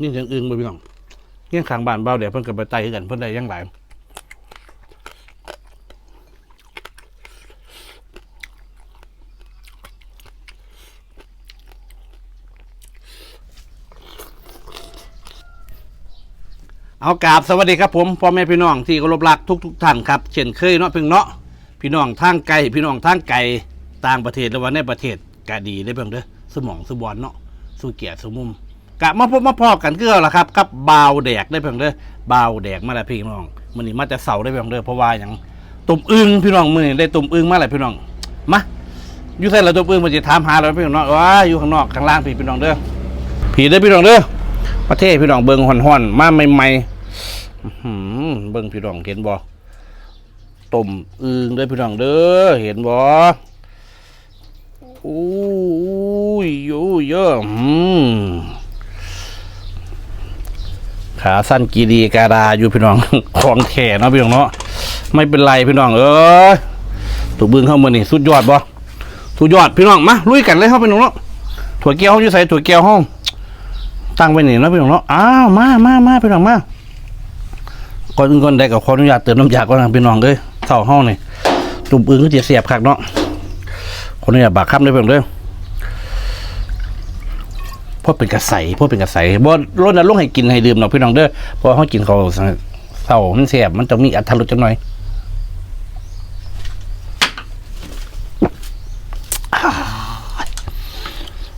นี่ยังอึงไปพี่น้องเงี้ยงขางบ้านเบาเดี๋ยวเพิ่นกับไปไต่กันเพิ่นได้ยังหลายเอากราบสวัสดีครับผมพ่อแม่พี่น้องที่เคารพรักทุกทุกท่านครับเช่นเคยเนาะเพิ่งเนาะพี่น้องทางไกลพี่น้องทางไกลต่างประเทศหรือว่าในประเทศกะดีได้เพิ่งเด้อสมองสบอนเนาะสู้เกียรติสมุม กะมาพบมาพอกันคือเอาละครับกับบาวแดกได้เพิ่งเด้อบาวแดกมาแล้วพี่น้องมื้อนี้มาแต่เสาได้เพิ่งเด้อเพราะว่าหยังตุ่มอึงพี่น้องมือนี้ได้ตุ่มอึงมาแล้วพี่น้องมาอยู่ใส่ละตุ่มอึงมันจะถามหาเราพี่น้องว้าอยู่ข้างนอกข้างล่างพี่พี่น้องเด้อผีเด้พี่น้องเด้อประเทศพี่น้องเบิ่งห่อนๆมาใหม่ๆเบิ่งพี่น้องเห็นบ่ต้มอึงเด้พี่น้องเด้อเห็นบ่อู้ยโยเยอะอืม ขาสั้นกีดีกาดาอยู่พี่น้องของแข่เนาะพี่น้องเนาะไม่เป็นไรพี่น้องเอ้ยถูกบึงเข้ามือนี่สุดยอดบ่สุดยอดพี่น้องมาลุยกันเลยเข้าพี่น้องเนาะถั่วเกี๊ยวองยู่ใส่ถั่วเกี๊ยวห้องตั้งไว้นี่เนาะพี่น้องเนาะอ้าวมามามาพี่น้องมาก่อนอื่นก่อนใดก็ขออนุญาตเติมน้ำยาก่อนนะพี่น้องเอ้ยเท่าห้องนี่ตุ่มอึ้งก็จะเสียบคักเนาะขออนุญาตบากคำด้วยเพิ่มเด้อเพราะเป็นกระใสเพราะเป็นกระใสบ่รดน้ำลงให้กินให้ดื่มเนาะพี่น้องเด้อเพราะเขากินเขาเศร้ามันเสียบมันจะมีอัตรสจังหน่อย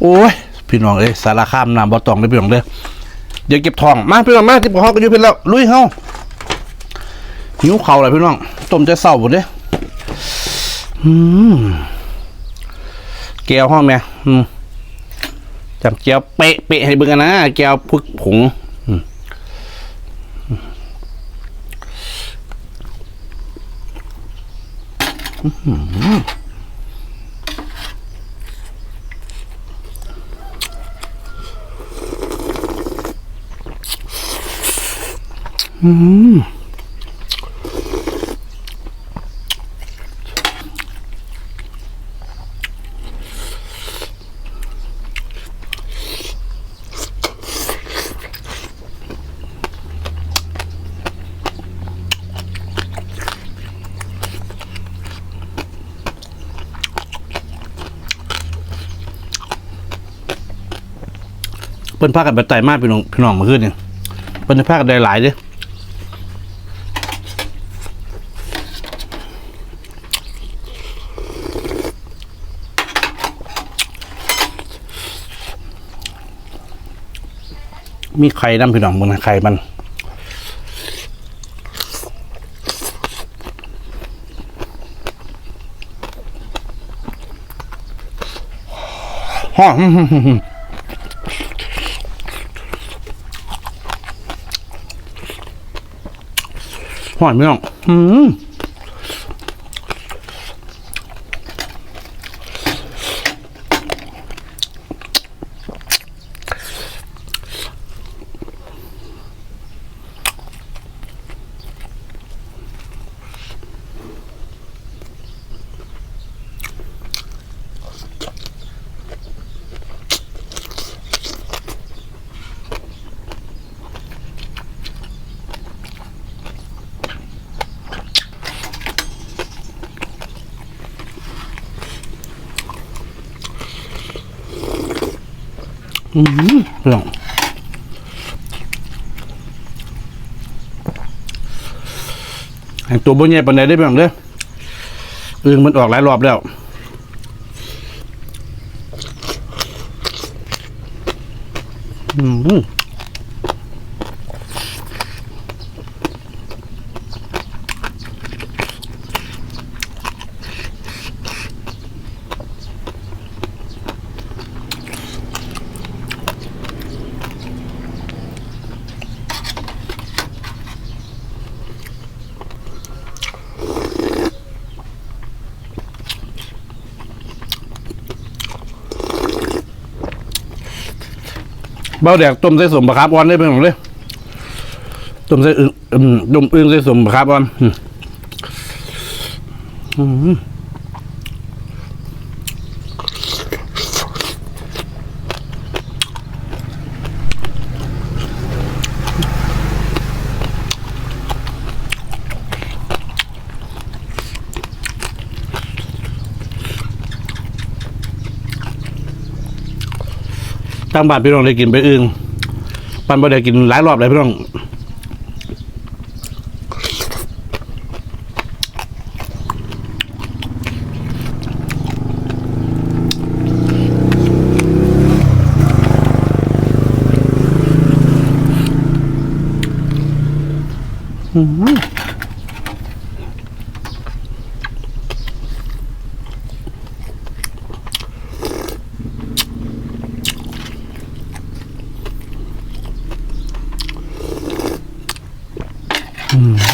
โอ้ยพี่น้องเอ้ยสารคามน้ำบ่ตองเลยพี่น้องเด้อเดี๋ยวเก็บทองมาพี่น้องมาที่บ่อกกันอยู่เพิ่นแล้วลุยเฮาหิวเข่าเลยพี่น้องต้มจะเศร้าหมดเด้อืมแก้วห้องแม่อืม จับแก้วเปะเป๊ะให้เบิ่งกันนะแก้วพึกผงอืม พิ่นพากันไปไต่มาพี่น้องพี่น้องมาขึ้นเนี่ยเพิ่นพากันได้หลายเด้อมีไข่น้ำพี่น้องบนไข่มันฮ่อ หอยไม่ต้องอืม อืมเรื่องแห่งตัวบนใหญ่ปันใดได้บ้างเด้ออึงมันออกหลายรอบแล้วอืม เบาแดกต้มใส่สมบะครับวันได้เป็นของเลยต้มใส่อึ่งต้มอึ่งใส่สมบะครับวันอืม ตังบ้านพี่น้องได้กินไปอึงปันบ่ได้กินหลายรอบเลยพี่น้อง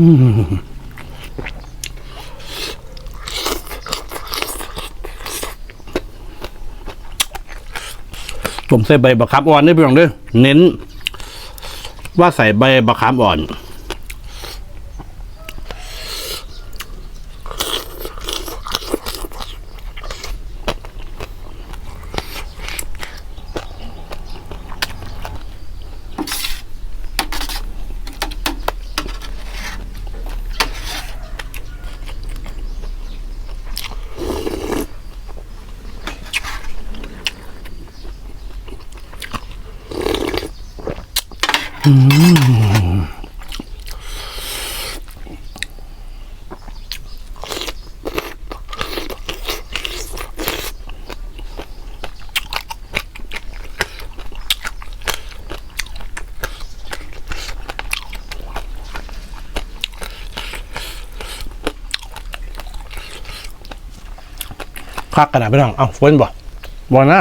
ผมใส่ใบบักขามอ่อนได้วยเพียงเด้อเน้น ว่าใส่ใบบักขามอ่อน คักกระดาษพี่น้อง เอ้าฝนบ่บ่นะ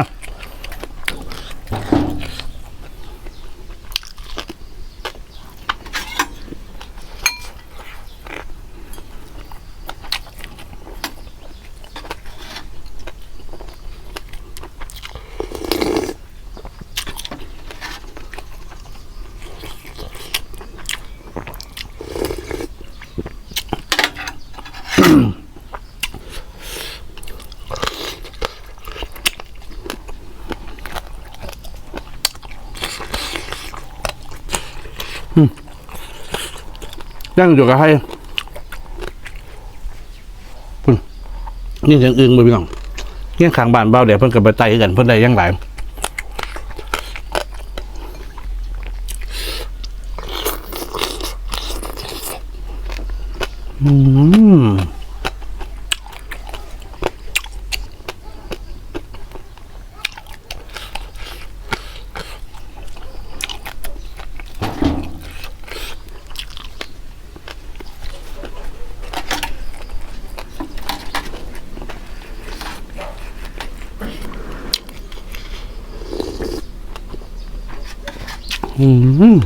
ย่างอยู่กับใครพุ่นนี่เสียงอึงบ่พี่น้องเงี้ยขางบานเบาเดี๋ยวเพิ่นก็ไปไต่กันเพิ่นได้ยังหลายอืม อืม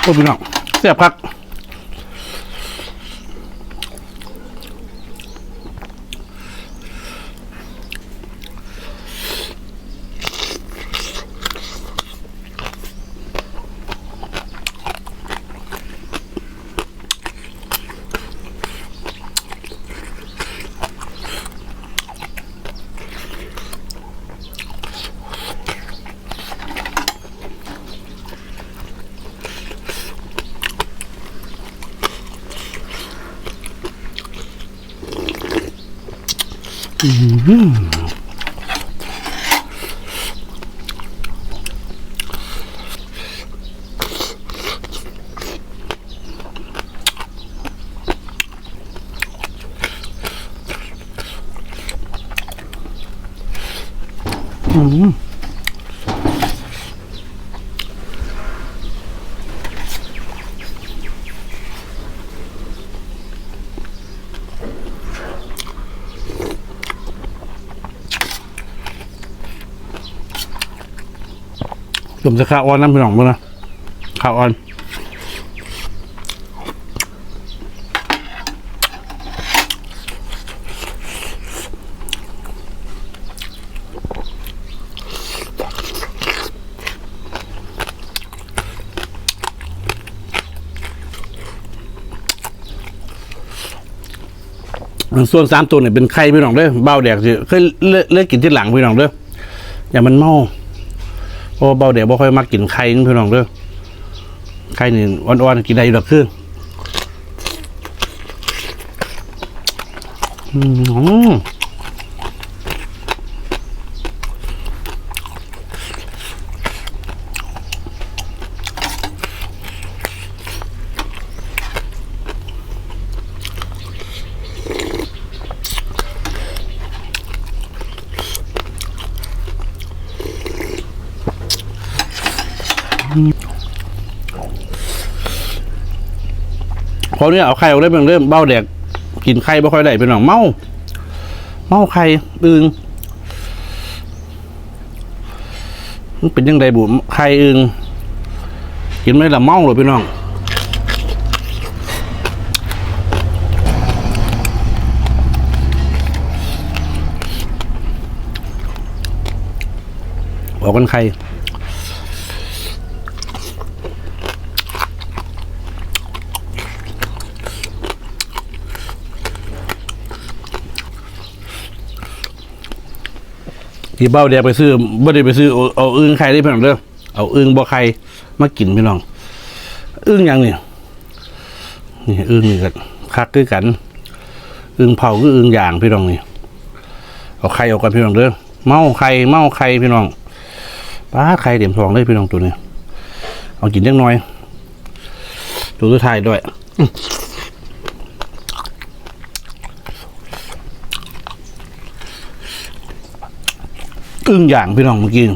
โอ้พี่น้องแซ่บคัก อืมผม จะข้าวอ่อนน้ำพี่น้องมั้งนะข้าวอ่อนส่วนสามตัวเนี่ยเป็นไข่พี่น้องเด้อเบาแดกสิเคยเลิกเลิกกินที่หลังพี่น้องเด้ออย่ามันเมา เพราะว่าเดี๋ยวบ่ค่อยมักกินไข่นี่พี่น้องเด้อไข่นี่อ่อนๆกินได้อยู่ดอกคือออืม พอเนี่ยเอาไข่ออกได้เป็นเริ่มเบ้าแดกกินไข่บ่ค่อยได้เป็นหนองเมาเมาไข่อึงมันเป็นยังไงบุ๋มไข่อึงกินไม่ละเมาเลยพี่น้องบอกกันใคร ที่เบ้าแดกไปซื้อบ่ได้ไปซื้อเอาเอาอึ้งไข่ได้พี่น้องเด้อเอาอึ้งบ่ไข่มากินพี่น้องอึ้งหยังนี่นี่อึ้งนี่กันคักคือกันอึ้งเผาคืออึ้งอย่างพี่น้องนี่เอาไข่ออกกันพี่น้องเด้อเมาไข่เมาไข่พี่น้องป้าไข่เดี่ยมทองเลยพี่น้องตัวนี้เอากินเล็กน้อยตัวสุดท้ายด้วย อึ้งอย่างพี่น้องเมื่อกี้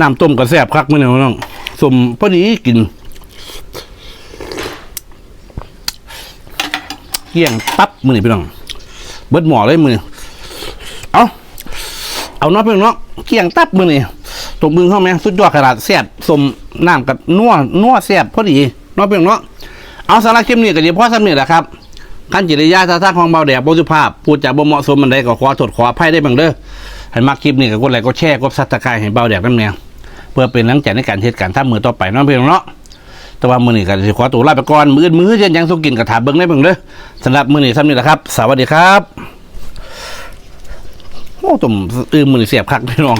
น้ำต้มกระแสบคักมื้อนี้พี่น้อง สมพอดีกินเกี่ยงปั๊บมือนี่พี่น้อง เบิดหมอเลยมือเอาเอานาะพี่น้องเกี่ยงตับมือนี่ตบมือเข้าไหมสุดยอดขนาดแซ่บสมน้ำกับนัวนัวแซ่บพอดีเนาะพี่น้องเอาสาระคลิปนี้ก็ดีเพราะสำเนียแหละครับขั้นจิริยาท่าทางของเบาแดดบสุภาพพูดจาบ่เหมาะสมมันใดก็ขอโทษขออภัยได้บ้างเด้อให้มาคลิปนี้ก็กดไลค์กดแชร์กดซับสไครต์ให้เบาแดดน้ำแนวเพื่อเป็นกำลังใจในการเทศการทำมือต่อไปน้องเพียงเนาะแต่ว่ามือนี่ก็สิขอตัวลาไปก่อนมืออื่นมือเย็นยังสุกินกระถามเบิ้งได้เบิ้งเด้อสำหรับมือนี่ซ้ำนี่แหละครับ สวัสดีครับโอ้ตุ่มอือมือนี้เสียบคักพี่น้อง